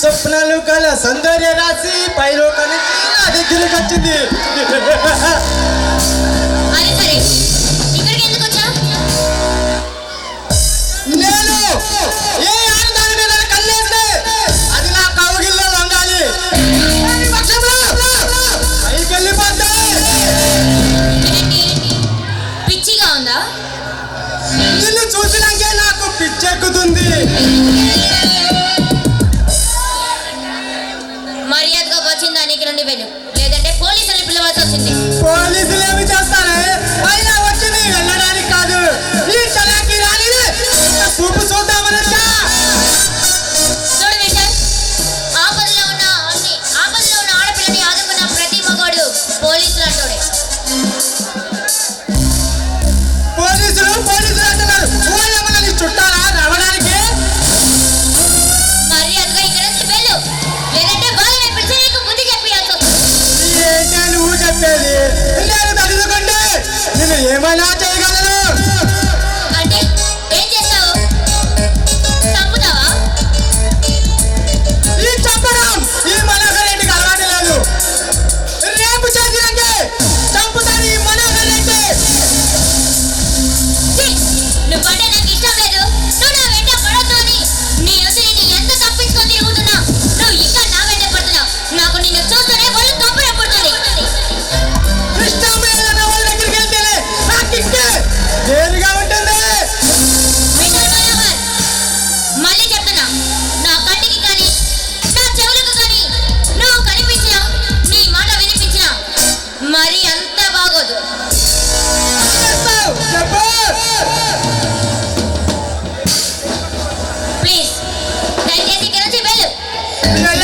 స్వప్నలు కల సౌందర్య రాశి పైలోకానికి నా దగ్గరికి వచ్చింది. నేను అది నిన్ను చూసినాకే నాకు పిచ్చెక్కుతుంది. വിമല ജയ Yeah.